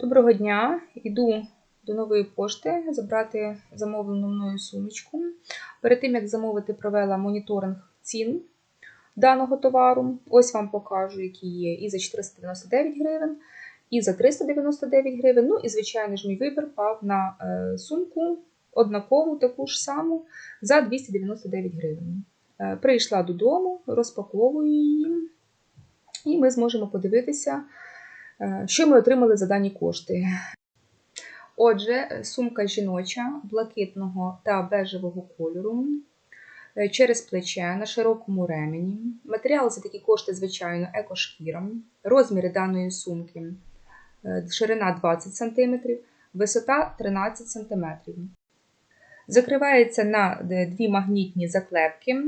Доброго дня! Іду до нової пошти забрати замовлену мною сумочку. Перед тим, як замовити, провела моніторинг цін даного товару. Ось вам покажу, які є і за 499 гривень, і за 399 гривень. Ну і, звичайно ж, мій вибір пав на е, сумку однакову, таку ж саму, за 299 гривень. Е, Прийшла додому, розпаковую її, і ми зможемо подивитися. Е, Що ми отримали за дані кошти? Отже, сумка жіноча блакитного та бежевого кольору е, через плече на широкому ремені. Матеріал за такі кошти, звичайно, екошкіра. Розміри даної сумки е, ширина 20 см, висота 13 см. Закривається на дві магнітні заклепки.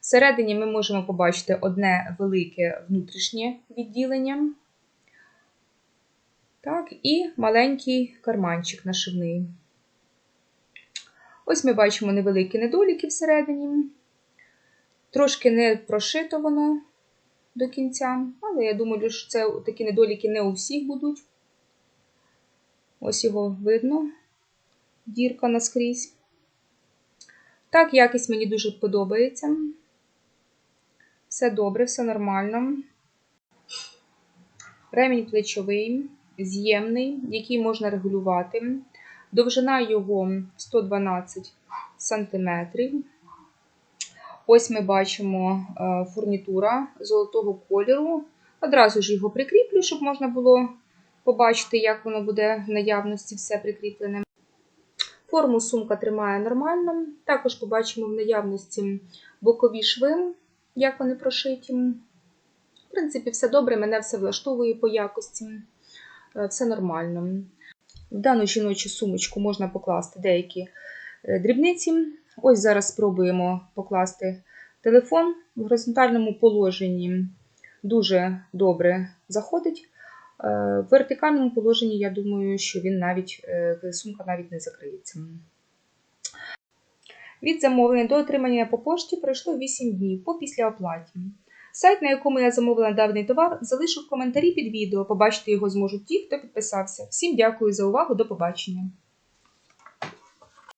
Всередині ми можемо побачити одне велике внутрішнє відділення. Так, і маленький карманчик нашивний. Ось ми бачимо невеликі недоліки всередині. Трошки не прошито воно до кінця, але я думаю, що це такі недоліки не у всіх будуть. Ось його видно, дірка наскрізь. Так, якість мені дуже подобається. Все добре, все нормально. Ремінь плечовий з'ємний, який можна регулювати. Довжина його 112 см. Ось ми бачимо фурнітура золотого кольору. Одразу ж його прикріплю, щоб можна було побачити, як воно буде в наявності все прикріплене. Форму сумка тримає нормально. Також побачимо в наявності бокові шви, як вони прошиті. В принципі, все добре, мене все влаштовує по якості все нормально. В дану жіночу сумочку можна покласти деякі дрібниці. Ось зараз спробуємо покласти телефон в горизонтальному положенні. Дуже добре заходить. В вертикальному положенні, я думаю, що він навіть, сумка навіть не закриється. Від замовлення до отримання по пошті пройшло 8 днів по післяоплаті. Сайт, на якому я замовила давний товар, залишив коментарі під відео. Побачити його зможуть ті, хто підписався. Всім дякую за увагу, до побачення!